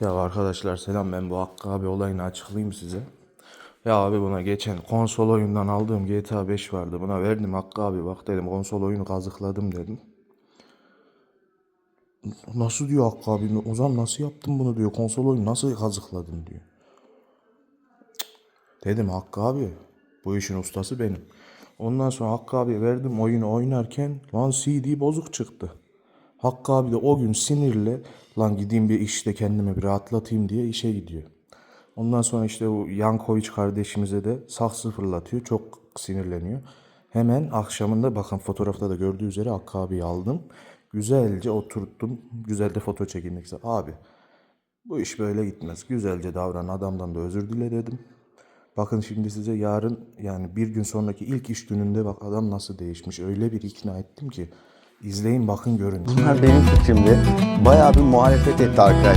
Ya arkadaşlar selam ben bu Hakkı abi olayını açıklayayım size. Ya abi buna geçen konsol oyundan aldığım GTA 5 vardı. Buna verdim Hakkı abi bak dedim konsol oyunu kazıkladım dedim. Nasıl diyor Hakkı abi? O zaman nasıl yaptın bunu diyor. Konsol oyunu nasıl kazıkladın diyor. Dedim Hakkı abi bu işin ustası benim. Ondan sonra Hakkı abi verdim oyunu oynarken lan CD bozuk çıktı. Hakkı abi de o gün sinirle lan gideyim bir işte kendimi bir rahatlatayım diye işe gidiyor. Ondan sonra işte o Yankoviç kardeşimize de saksı fırlatıyor. Çok sinirleniyor. Hemen akşamında bakın fotoğrafta da gördüğü üzere Hakkı abiyi aldım. Güzelce oturttum. Güzel de foto istedim. Abi bu iş böyle gitmez. Güzelce davran adamdan da özür dile dedim. Bakın şimdi size yarın yani bir gün sonraki ilk iş gününde bak adam nasıl değişmiş. Öyle bir ikna ettim ki. İzleyin bakın görün. Bunlar benim fikrimdi. Bayağı bir muhalefet etti arkadaşlar.